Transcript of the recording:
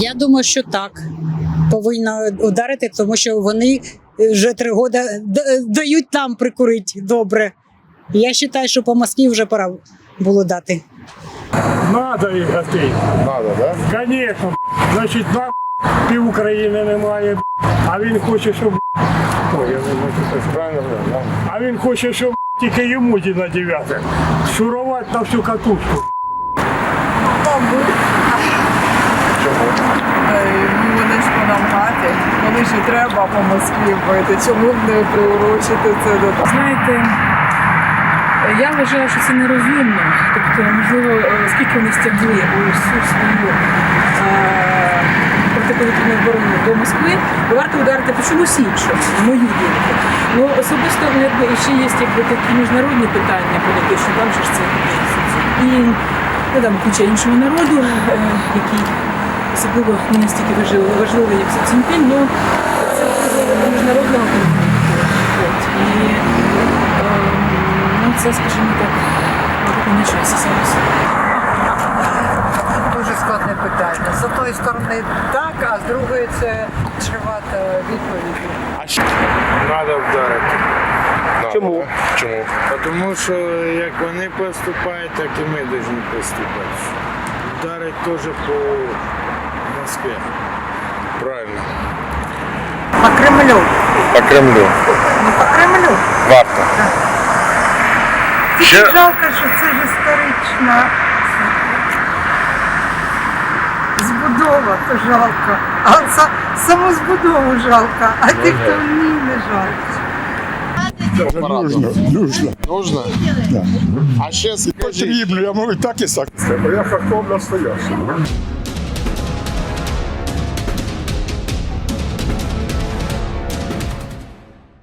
Я думаю, що так. Повинна ударити, тому що вони вже три роки дають нам прикурити добре. Я вважаю, що по Москві вже пора було дати. Надо їх гатити. Надо, да? Звісно, значить, нам пів України немає, а він хоче, щоб. Ой, я не можу це. Правильно, да? А він хоче, щоб тільки йому на дев'яте. Шурувати на всю катушку. Е, ну, Вони ж по нам гати, треба по Москві бити. Чому б не приурочити це до того? Знаєте, я вважаю, що це нерозумно. Тобто, можливо, е, скільки вони стягли усю свою е, протиповітряну оборону до Москви, варто ударити по чомусь іншому, мою думку. Ну, особисто якби, ще є якби, такі міжнародні питання політичні, там ж це і ну, там куча іншого народу, е, який особливо не настільки важливий, як Сі ну це міжнародного конфлікту. І ем, ну, це, скажімо так, на зараз. Дуже складне питання. З одної сторони так, а з другої це чревато відповіді. Треба вдарити. Надо, Чому? Чому? Тому що як вони поступають, так і ми повинні поступати. Вдарить теж по Москві. Правильно. По Кремлю. По Кремлю. Ну, по Кремлю. Варто. Тільки Ще- жалко, що це ж історична збудова, то жалко. А са- саму збудову жалко, а тих, хто в ній не жалко. Нужно. Нужно. Нужно? А ще скажіть, Потрібно, я можу і так і так. Я хохол настоящий.